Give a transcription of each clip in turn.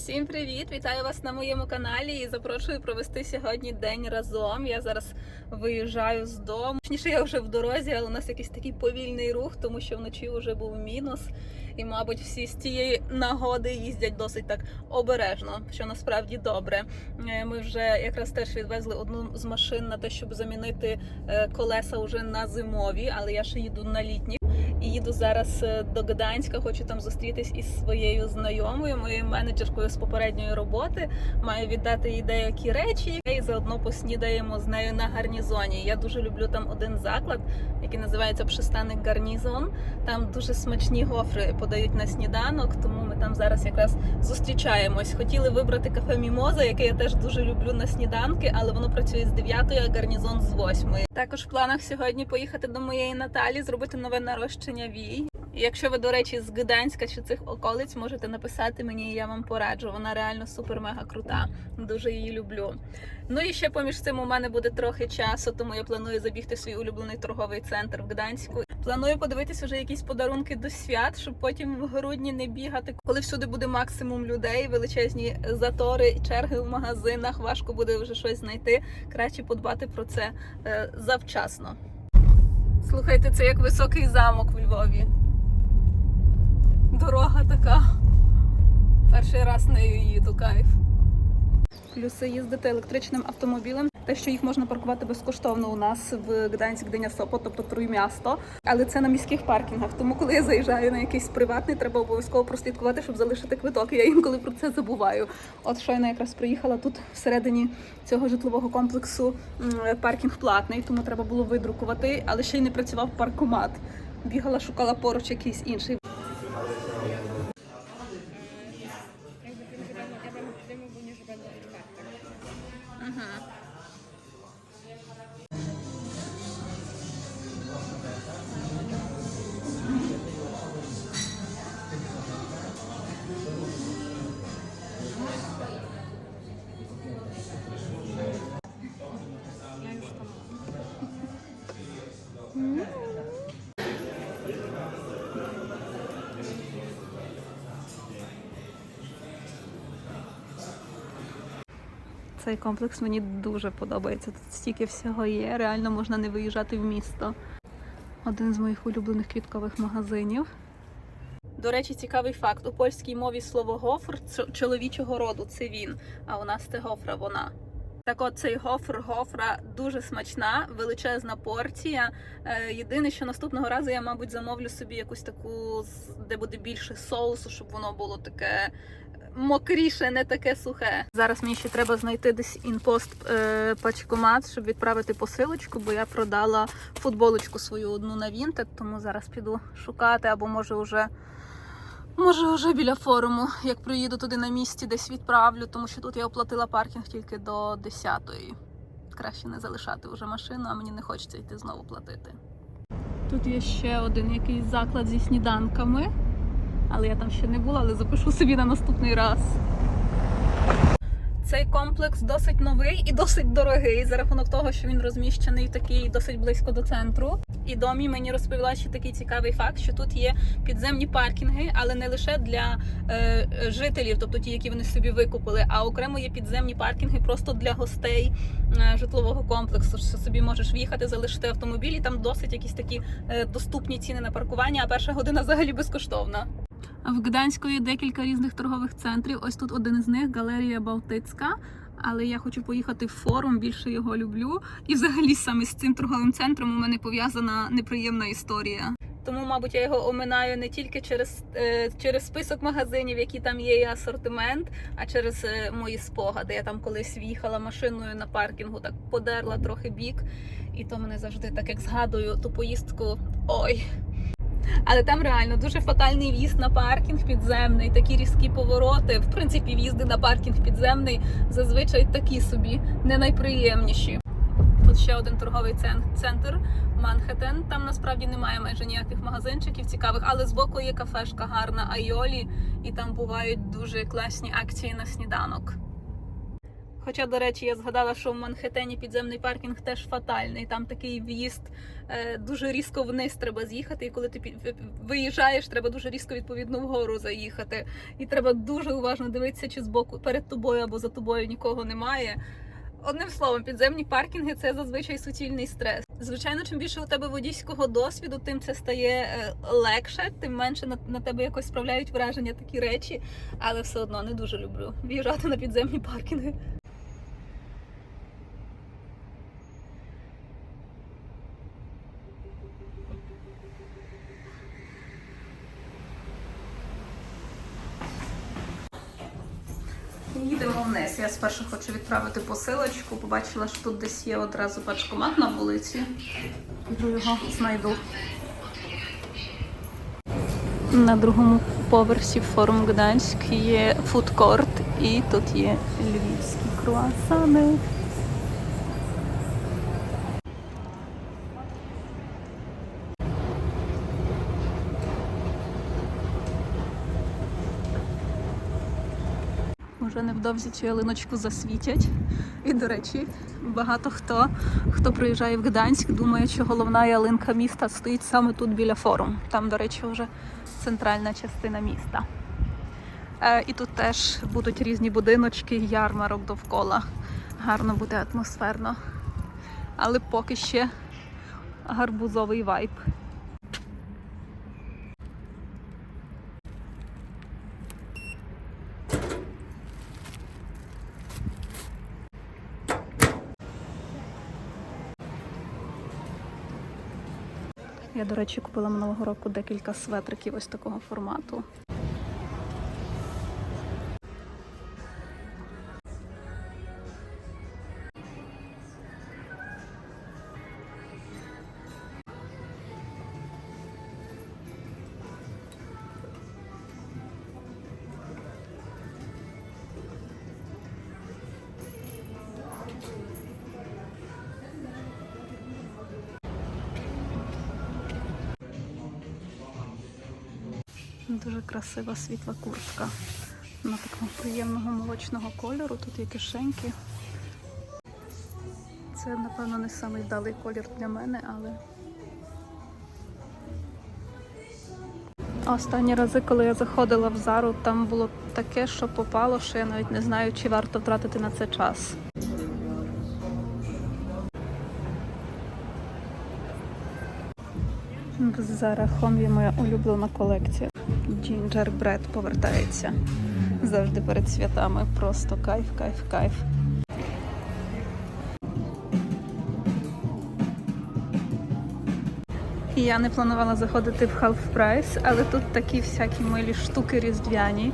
Всім привіт! Вітаю вас на моєму каналі і запрошую провести сьогодні день разом. Я зараз виїжджаю з дому. Точніше, я вже в дорозі, але у нас якийсь такий повільний рух, тому що вночі вже був мінус. І, мабуть, всі з цієї нагоди їздять досить так обережно, що насправді добре. Е, Ми вже якраз теж відвезли одну з машин на те, щоб замінити е, колеса вже на зимові, але я ще їду на літні. І їду зараз е, до Гданська. Хочу там зустрітись із своєю знайомою, моєю менеджеркою з попередньої роботи. Маю віддати їй деякі речі і заодно поснідаємо з нею на гарнізоні. Я дуже люблю там один заклад, який називається Пшестаник Гарнізон. Там дуже смачні гофри подають на сніданок, тому ми там зараз якраз зустрічаємось. Хотіли вибрати кафе Мімоза, яке я теж дуже люблю на сніданки, але воно працює з 9, а гарнізон з 8. Також в планах сьогодні поїхати до моєї Наталі, зробити нове нарощення вій. І Якщо ви, до речі, з Гданська чи цих околиць, можете написати мені, і я вам пораджу. Вона реально супер-мега крута. Дуже її люблю. Ну і ще поміж цим у мене буде трохи часу, тому я планую забігти в свій улюблений торговий центр в Гданську. Планую подивитись вже якісь подарунки до свят, щоб потім в грудні не бігати, коли всюди буде максимум людей, величезні затори, черги в магазинах. Важко буде вже щось знайти. Краще подбати про це е, завчасно. Слухайте, це як високий замок у Львові. Дорога така. Перший раз нею їду кайф. Плюси їздити електричним автомобілем. Те, що їх можна паркувати безкоштовно у нас в Гданськ Гдиня Сопо, тобто Труймісто. Але це на міських паркінгах. Тому коли я заїжджаю на якийсь приватний, треба обов'язково прослідкувати, щоб залишити квиток. Я інколи про це забуваю. От щойно якраз приїхала тут всередині цього житлового комплексу паркінг платний, тому треба було видрукувати, але ще й не працював паркомат. Бігала, шукала поруч якийсь інший. Цей комплекс мені дуже подобається. Тут стільки всього є. Реально можна не виїжджати в місто. Один з моїх улюблених квіткових магазинів. До речі, цікавий факт: у польській мові слово гофр чоловічого роду це він. А у нас це гофра вона. Так от цей гофр, гофра дуже смачна, величезна порція. Е, єдине, що наступного разу я, мабуть, замовлю собі якусь таку, де буде більше соусу, щоб воно було таке мокріше, не таке сухе. Зараз мені ще треба знайти десь інпост е, пачкомат, щоб відправити посилочку, бо я продала футболочку свою одну на Вінтед, тому зараз піду шукати, або може вже. Може, вже біля форуму, як приїду туди на місці, десь відправлю, тому що тут я оплатила паркінг тільки до 10-ї. Краще не залишати вже машину, а мені не хочеться йти знову платити. Тут є ще один якийсь заклад зі сніданками, але я там ще не була, але запишу собі на наступний раз. Цей комплекс досить новий і досить дорогий за рахунок того, що він розміщений такий досить близько до центру. І домі мені розповіла ще такий цікавий факт, що тут є підземні паркінги, але не лише для е, жителів, тобто ті, які вони собі викупили, а окремо є підземні паркінги просто для гостей е, житлового комплексу. Що собі можеш в'їхати, залишити автомобіль, і там досить якісь такі е, доступні ціни на паркування, а перша година взагалі безкоштовна. В Гданську є декілька різних торгових центрів. Ось тут один з них галерія Балтицька. Але я хочу поїхати в форум, більше його люблю. І взагалі саме з цим торговим центром у мене пов'язана неприємна історія. Тому, мабуть, я його оминаю не тільки через, е, через список магазинів, які там є і асортимент, а через е, мої спогади. Я там колись в'їхала машиною на паркінгу, так подерла трохи бік, і то мене завжди так як згадую ту поїздку. Ой, але там реально дуже фатальний в'їзд на паркінг підземний, такі різкі повороти. В принципі, в'їзди на паркінг підземний зазвичай такі собі не найприємніші. Тут ще один торговий центр Манхеттен. Там насправді немає майже ніяких магазинчиків цікавих, але збоку є кафешка гарна Айолі, і там бувають дуже класні акції на сніданок. Хоча, до речі, я згадала, що в Манхеттені підземний паркінг теж фатальний. Там такий в'їзд е, дуже різко вниз треба з'їхати. І коли ти виїжджаєш, треба дуже різко відповідно вгору заїхати. І треба дуже уважно дивитися, чи збоку перед тобою або за тобою нікого немає. Одним словом, підземні паркінги це зазвичай суцільний стрес. Звичайно, чим більше у тебе водійського досвіду, тим це стає е, легше, тим менше на, на тебе якось справляють враження такі речі, але все одно не дуже люблю в'їжджати на підземні паркінги. Їдемо вниз. Я спершу хочу відправити посилочку. Побачила, що тут десь є одразу пачкомат на вулиці. Піду його знайду. На другому поверсі форум Гданськ є фудкорт і тут є львівські круасани. Уже невдовзі цю ялиночку засвітять. І, до речі, багато хто, хто приїжджає в Гданськ, думає, що головна ялинка міста стоїть саме тут біля форум. Там, до речі, вже центральна частина міста. Е, і тут теж будуть різні будиночки, ярмарок довкола. Гарно буде атмосферно. Але поки ще гарбузовий вайб. Я, до речі, купила минулого року декілька светриків ось такого формату. Дуже красива світла куртка. Вона такого приємного молочного кольору. Тут є кишеньки. Це, напевно, не самий вдалий колір для мене, але. Останні рази, коли я заходила в зару, там було таке, що попало, що я навіть не знаю, чи варто втратити на це час. Zara Home є моя улюблена колекція. Gingerbread повертається завжди перед святами. Просто кайф, кайф, кайф. Я не планувала заходити в Half Price, але тут такі всякі милі штуки різдвяні.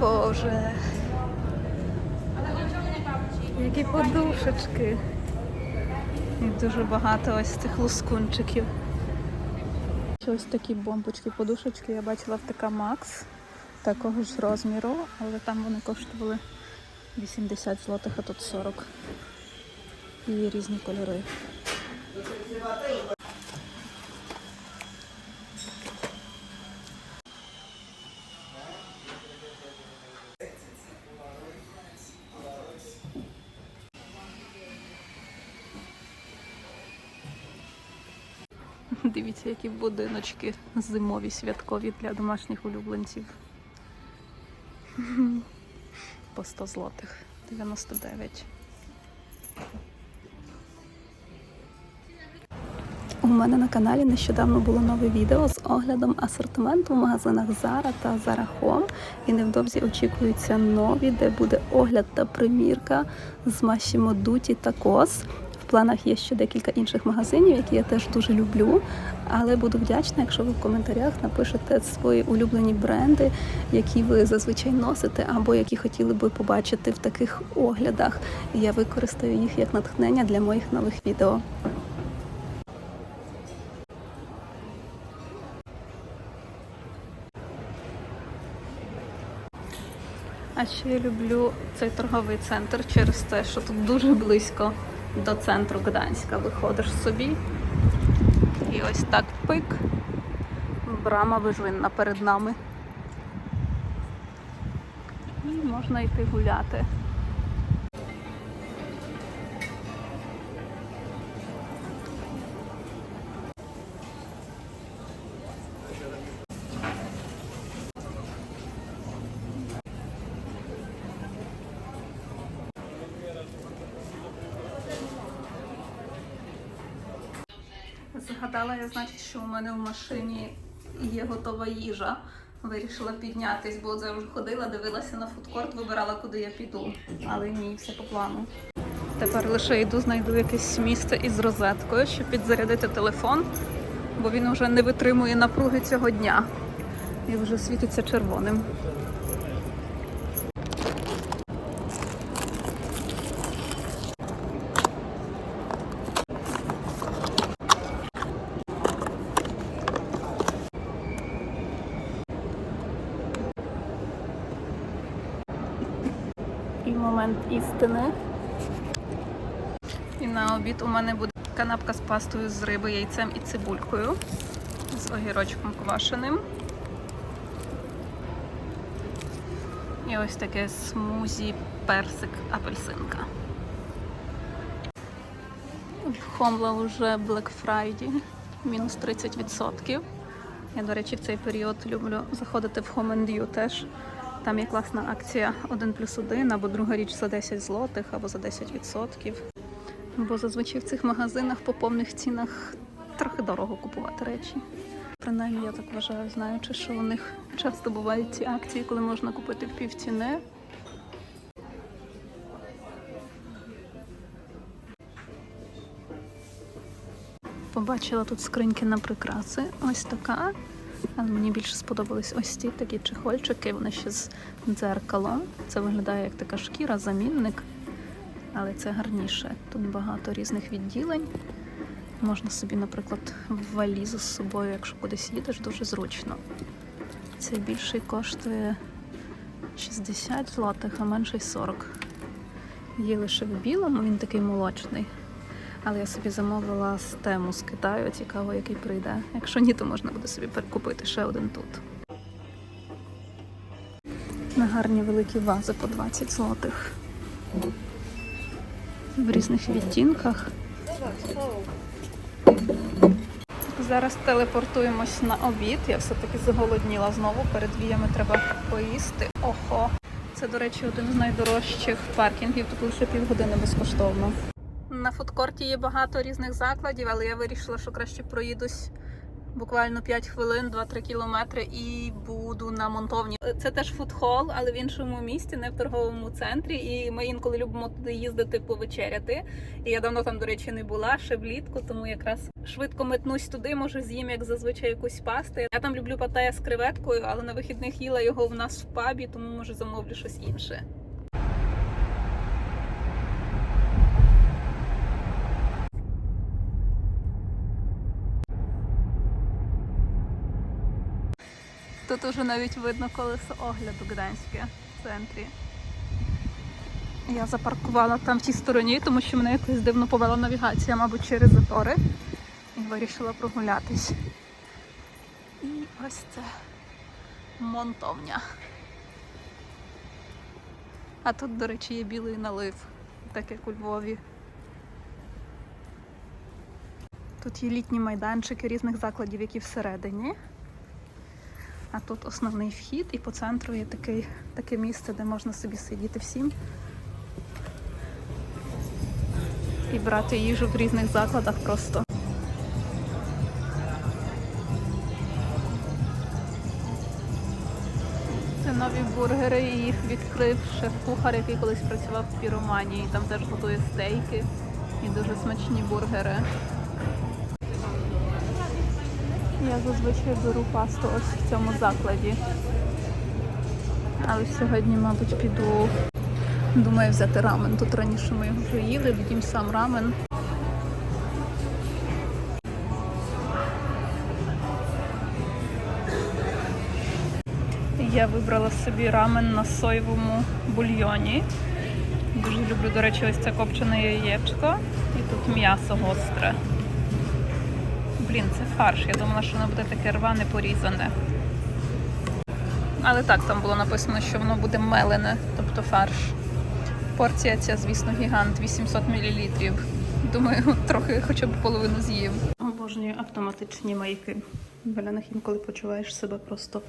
Боже. Які подушечки. І дуже багато ось цих лускунчиків. Ось такі бомбочки, подушечки я бачила в ТК Макс такого ж розміру, але там вони коштували 80 злотих, а тут 40. І різні кольори. Які будиночки зимові святкові для домашніх улюбленців. По 100 злотих. 99. У мене на каналі нещодавно було нове відео з оглядом асортименту в магазинах Zara та Zara Home. І невдовзі очікуються нові, де буде огляд та примірка з Massimo Dutti та Кос. Планах є ще декілька інших магазинів, які я теж дуже люблю. Але буду вдячна, якщо ви в коментарях напишете свої улюблені бренди, які ви зазвичай носите, або які хотіли би побачити в таких оглядах. Я використаю їх як натхнення для моїх нових відео. А ще я люблю цей торговий центр через те, що тут дуже близько до центру Гданська. Виходиш собі. І ось так пик. Брама вижвинна перед нами. І можна йти гуляти. Згадала я, значить, що у мене в машині є готова їжа. Вирішила піднятись, бо це вже ходила, дивилася на фудкорт, вибирала, куди я піду. Але ні, все по плану. Тепер лише йду, знайду якесь місце із розеткою, щоб підзарядити телефон, бо він вже не витримує напруги цього дня і вже світиться червоним. І момент істини. І на обід у мене буде канапка з пастою з риби, яйцем і цибулькою, з огірочком квашеним. І ось таке смузі персик апельсинка. В Хомла вже Black Friday, мінус 30%. Я, до речі, в цей період люблю заходити в Home and You теж. Там є класна акція 1 плюс 1 або друга річ за 10 злотих, або за 10%. Бо зазвичай в цих магазинах по повних цінах трохи дорого купувати речі. Принаймні, я так вважаю, знаючи, що у них часто бувають ці акції, коли можна купити в півціни. Побачила тут скриньки на прикраси. Ось така. Але мені більше сподобались ось ці такі чехольчики. Вони ще з дзеркалом. Це виглядає як така шкіра, замінник. Але це гарніше. Тут багато різних відділень. Можна собі, наприклад, валізу з собою, якщо кудись їдеш, дуже зручно. Цей більший коштує 60 злотих, а менший 40. Є лише в білому, він такий молочний. Але я собі замовила з тему з Китаю. Цікаво, який прийде. Якщо ні, то можна буде собі перекупити ще один тут. На гарні великі вази по 20 злотих. В різних відтінках. Зараз телепортуємось на обід. Я все-таки заголодніла знову. Перед віями треба поїсти. Охо. Це, до речі, один з найдорожчих паркінгів. Тут лише півгодини безкоштовно. На фудкорті є багато різних закладів, але я вирішила, що краще проїдусь буквально 5 хвилин, 2-3 кілометри і буду на монтовні. Це теж фудхол, але в іншому місті, не в торговому центрі. І ми інколи любимо туди їздити повечеряти. І я давно там, до речі, не була ще влітку, тому якраз швидко метнусь туди, може з'їм, як зазвичай якусь пасти. Я там люблю патая з креветкою, але на вихідних їла його в нас в пабі, тому може замовлю щось інше. Тут уже навіть видно колесо огляду Гданське в центрі. Я запаркувала там в тій стороні, тому що мене якось дивно повела навігація, мабуть, через затори. І вирішила прогулятись. І ось це монтовня. А тут, до речі, є білий налив, так як у Львові. Тут є літні майданчики різних закладів, які всередині. А тут основний вхід, і по центру є такий, таке місце, де можна собі сидіти всім і брати їжу в різних закладах просто. Це нові бургери, і їх відкрив шеф-кухар, який колись працював в піроманії. Там теж готує стейки і дуже смачні бургери. Я зазвичай беру пасту ось в цьому закладі. Але сьогодні, мабуть, піду. Думаю взяти рамен. Тут раніше ми його вже їли, відім сам рамен. Я вибрала собі рамен на соєвому бульйоні. Дуже люблю, до речі, ось це копчене яєчко. І тут м'ясо гостре. Блін, це фарш. Я думала, що воно буде таке рване порізане. Але так, там було написано, що воно буде мелене, тобто фарш. Порція ця, звісно, гігант 800 мл. Думаю, трохи хоча б половину з'їв. Обожнюю автоматичні мийки. Біля них інколи почуваєш себе просто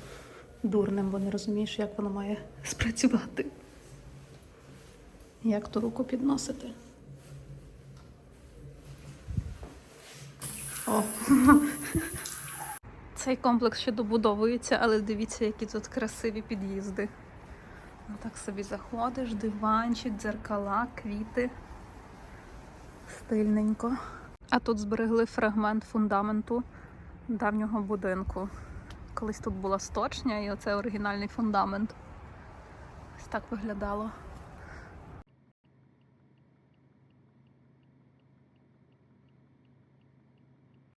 дурним, бо не розумієш, як воно має спрацювати. Як ту руку підносити. О. Цей комплекс ще добудовується, але дивіться, які тут красиві під'їзди. Так собі заходиш, диванчик, дзеркала, квіти. Стильненько. А тут зберегли фрагмент фундаменту давнього будинку. Колись тут була сточня, і оце оригінальний фундамент. Ось так виглядало.